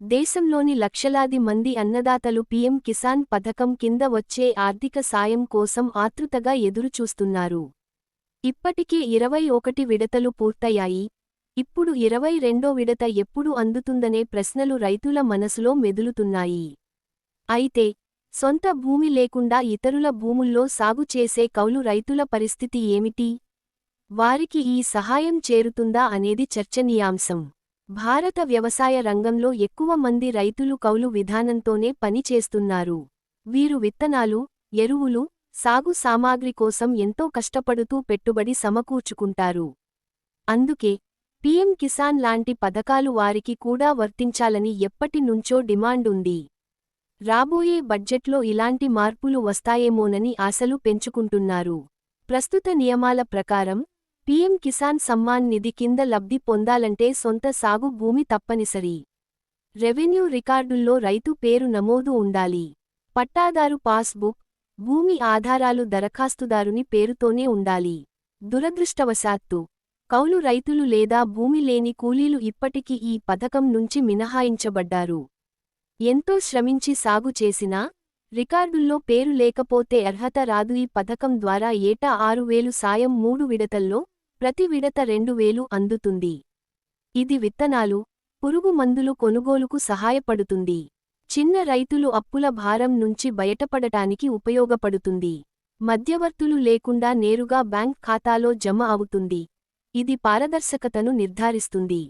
దేశంలోని లక్షలాది మంది అన్నదాతలు పీఎం కిసాన్ పథకం కింద వచ్చే ఆర్థిక సాయం కోసం ఆతృతగా ఎదురుచూస్తున్నారు. ఇప్పటికే ఇరవై ఒకటి విడతలు పూర్తయ్యాయి. ఇప్పుడు ఇరవై రెండో విడత ఎప్పుడు అందుతుందనే ప్రశ్నలు రైతుల మనసులో మెదులుతున్నాయి. అయితే సొంత భూమి లేకుండా ఇతరుల భూముల్లో సాగు చేసే కౌలు రైతుల పరిస్థితి ఏమిటి? వారికి ఈ సహాయం చేరుతుందా అనేది చర్చనీయాంశం. భారత వ్యవసాయ రంగంలో ఎక్కువ మంది రైతులు కౌలు విధానంతోనే పనిచేస్తున్నారు వీరు విత్తనాలు ఎరువులు సాగు సామాగ్రి కోసం ఎంతో కష్టపడుతూ పెట్టుబడి సమకూర్చుకుంటారు. అందుకే పీఎం కిసాన్ లాంటి పథకాలు వారికి కూడా వర్తించాలని ఎప్పటినుంచో డిమాండుంది రాబోయే బడ్జెట్లో ఇలాంటి మార్పులు వస్తాయేమోనని ఆశలు పెంచుకుంటున్నారు. ప్రస్తుత నియమాల ప్రకారం పీఎం కిసాన్ సమ్మాన్ నిధి కింద లబ్ధి పొందాలంటే సొంత సాగు భూమి తప్పనిసరి. రెవెన్యూ రికార్డుల్లో రైతు పేరు నమోదు ఉండాలి. పట్టాదారు పాస్బుక్ భూమి ఆధారాలు దరఖాస్తుదారుని పేరుతోనే ఉండాలి. దురదృష్టవశాత్తు కౌలు రైతులు లేదా భూమి లేని కూలీలు ఇప్పటికీ ఈ పథకం నుంచి మినహాయించబడ్డారు. ఎంతో శ్రమించి సాగు చేసినా రికార్డుల్లో పేరు లేకపోతే అర్హత రాదు. ఈ పథకం ద్వారా ఏటా ఆరు వేలు సాయం మూడు విడతల్లో ప్రతి విడత రెండు వేలు అందుతుంది. ఇది విత్తనాలు పురుగు మందులు కొనుగోలుకు సహాయపడుతుంది. చిన్న రైతులు అప్పుల భారం నుంచి బయటపడటానికి ఉపయోగపడుతుంది. మధ్యవర్తులు లేకుండా నేరుగా బ్యాంక్ ఖాతాలో జమ అవుతుంది. ఇది పారదర్శకతను నిర్ధారిస్తుంది.